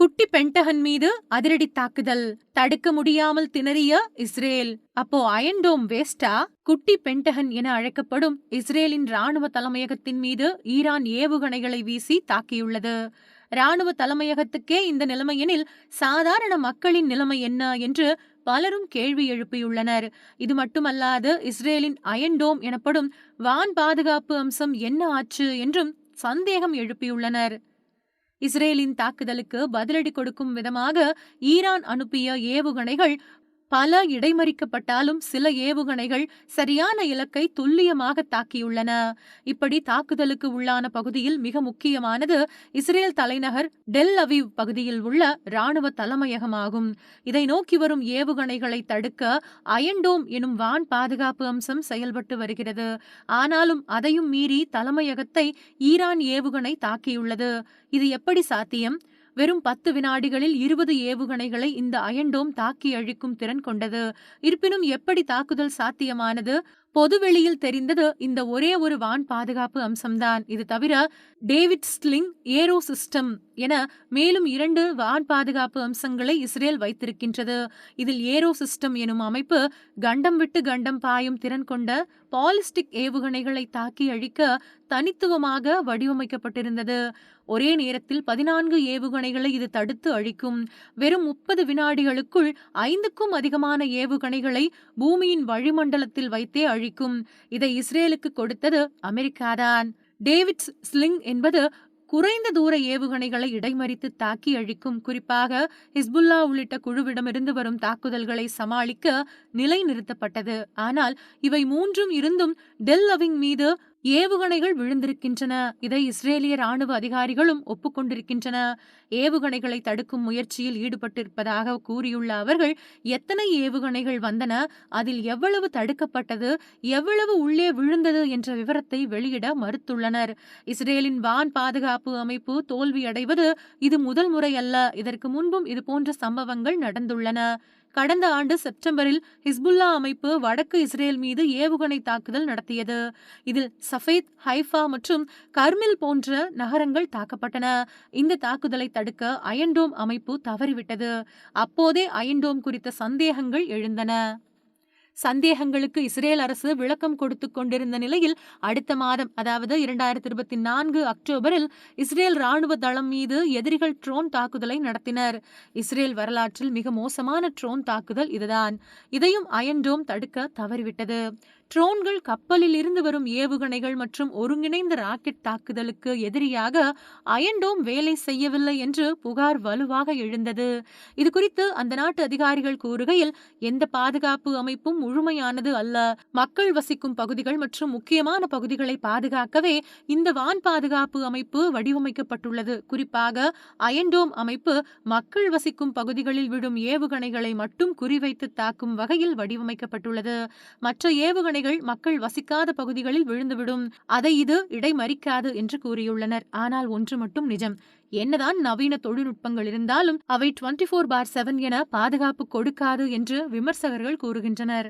குட்டி பென்டகன் மீது அதிரடி தாக்குதல். தடுக்க முடியாமல் திணறிய இஸ்ரேல். அப்போ அயன்டோம் வேஸ்டா குட்டி பென்டகன் என அழைக்கப்படும் இஸ்ரேலின் ராணுவ தலைமையகத்தின் மீது ஈரான் ஏவுகணைகளை வீசி தாக்கியுள்ளது. ராணுவ தலைமையகத்துக்கே இந்த நிலைமையெனில் சாதாரண மக்களின் நிலைமை என்ன என்று பலரும் கேள்வி எழுப்பியுள்ளனர். இது மட்டுமல்லாது இஸ்ரேலின் அயன்டோம் எனப்படும் வான் பாதுகாப்பு அம்சம் என்ன ஆச்சு என்றும் சந்தேகம் எழுப்பியுள்ளனர். இஸ்ரேலின் தாக்குதலுக்கு பதிலடி கொடுக்கும் விதமாக ஈரான் அனுப்பிய ஏவுகணைகள் பல இடைமறிக்கப்பட்டாலும் சில ஏவுகணைகள் சரியான இலக்கை துல்லியமாக தாக்கியுள்ளன. இப்படி தாக்குதலுக்கு உள்ளான பகுதியில் மிக முக்கியமானது இஸ்ரேல் தலைநகர் டெல் அவீவ் பகுதியில் உள்ள ராணுவ தலைமையகமாகும். இதை நோக்கி வரும் ஏவுகணைகளை தடுக்க அயன்டோம் எனும் வான் பாதுகாப்பு அம்சம் செயல்பட்டு வருகிறது. ஆனாலும் அதையும் மீறி தலைமையகத்தை ஈரான் ஏவுகணை தாக்கியுள்ளது. இது எப்படி சாத்தியம்? வெறும் பத்து வினாடிகளில் இருபது ஏவுகணைகளை இந்த அயன்டோம் தாக்கி அழிக்கும் திறன் கொண்டது. இருப்பினும் எப்படி தாக்குதல் சாத்தியமானது? பொதுவெளியில் தெரிந்தது இந்த ஒரே ஒரு வான் பாதுகாப்பு அம்சம்தான். இது தவிர டேவிட் ஸ்லிங் ஏரோ சிஸ்டம் என மேலும் இரண்டு வான் பாதுகாப்பு அம்சங்களை இஸ்ரேல் வைத்திருக்கின்றது. இதில் ஏரோ சிஸ்டம் எனும் அமைப்பு கண்டம் விட்டு கண்டம் பாயும் திறன் கொண்ட பாலிஸ்டிக் ஏவுகணைகளை தாக்கி அழிக்க தனித்துவமாக வடிவமைக்கப்பட்டிருந்தது. ஒரே நேரத்தில் பதினான்கு ஏவுகணைகளை இது தடுத்து அழிக்கும். வெறும் முப்பது வினாடிகளுக்குள் ஐந்துக்கும் அதிகமான ஏவுகணைகளை பூமியின் வழிமண்டலத்தில் வைத்தே அழிக்கும். இதை இஸ்ரேலுக்கு கொடுத்தது அமெரிக்காதான். டேவிட்ஸ் ஸ்லிங் என்பது குறைந்த தூர ஏவுகணைகளை இடைமறித்து தாக்கி அழிக்கும். குறிப்பாக ஹிஸ்புல்லா உள்ளிட்ட குழுவிடமிருந்து வரும் தாக்குதல்களை சமாளிக்க நிலைநிறுத்தப்பட்டது. ஆனால் இவை மூன்றும் இருந்தும் டெல் அவிங் மீது ஏவுகணைகள் விழுந்திருக்கின்றன. இதை இஸ்ரேலிய ராணுவ அதிகாரிகளும் ஒப்புக்கொண்டிருக்கின்றன. ஏவுகணைகளை தடுக்கும் முயற்சியில் ஈடுபட்டிருப்பதாக கூறியுள்ள அவர்கள் எத்தனை ஏவுகணைகள் வந்தன அதில் எவ்வளவு தடுக்கப்பட்டது எவ்வளவு உள்ளே விழுந்தது என்ற விவரத்தை வெளியிட மறுத்துள்ளனர். இஸ்ரேலின் வான் பாதுகாப்பு அமைப்பு தோல்வியடைவது இது முதல் முறை அல்ல. இதற்கு முன்பும் இதுபோன்ற சம்பவங்கள் நடந்துள்ளன. கடந்த ஆண்டு செப்டம்பரில் ஹிஸ்புல்லா அமைப்பு வடக்கு இஸ்ரேல் மீது ஏவுகணை தாக்குதல் நடத்தியது. இதில் சஃபேத் ஹைஃபா மற்றும் கர்மில் போன்ற நகரங்கள் தாக்கப்பட்டன. இந்த தாக்குதலை தடுக்க அயன்டோம் அமைப்பு தவறிவிட்டது. அப்போதே அயன்டோம் குறித்த சந்தேகங்கள் எழுந்தன. சந்தேகங்களுக்கு இஸ்ரேல் அரசு விளக்கம் கொடுத்து கொண்டிருந்த நிலையில் அடுத்த மாதம் அதாவது இரண்டாயிரத்தி இருபத்தி நான்கு அக்டோபரில் இஸ்ரேல் ராணுவ தளம் மீது எதிரிகள் ட்ரோன் தாக்குதலை நடத்தினர். இஸ்ரேல் வரலாற்றில் மிக மோசமான ட்ரோன் தாக்குதல் இதுதான். இதையும் அயன்டோம் தடுக்க தவறிவிட்டது. ட்ரோன்கள் கப்பலில் இருந்து வரும் ஏவுகணைகள் மற்றும் ஒருங்கிணைந்த ராக்கெட் தாக்குதலுக்கு எதிரியாக அயன்டோம் வேலை செய்யவில்லை என்று புகார் வலுவாக எழுந்தது. இது குறித்து அந்த நாட்டு அதிகாரிகள் கூறுகையில் எந்த பாதுகாப்பு அமைப்பும் முழுமையானது அல்ல. மக்கள் வசிக்கும் பகுதிகள் மற்றும் முக்கியமான பகுதிகளை பாதுகாக்கவே இந்த வான் பாதுகாப்பு அமைப்பு வடிவமைக்கப்பட்டுள்ளது. குறிப்பாக அயன்டோம் அமைப்பு மக்கள் வசிக்கும் பகுதிகளில் விடும் ஏவுகணைகளை மட்டும் குறிவைத்து தாக்கும் வகையில் வடிவமைக்கப்பட்டுள்ளது. மற்ற ஏவுகணை ஏவுகணைகள் மக்கள் வசிக்காத பகுதிகளில் விழுந்துவிடும். அதை இது இடைமறிக்காது என்று கூறியுள்ளனர். ஆனால் ஒன்று மட்டும் நிஜம். என்னதான் நவீன தொழில்நுட்பங்கள் இருந்தாலும் அவை டுவெண்டி ஃபோர் பார் செவன் என பாதுகாப்பு கொடுக்காது என்று விமர்சகர்கள் கூறுகின்றனர்.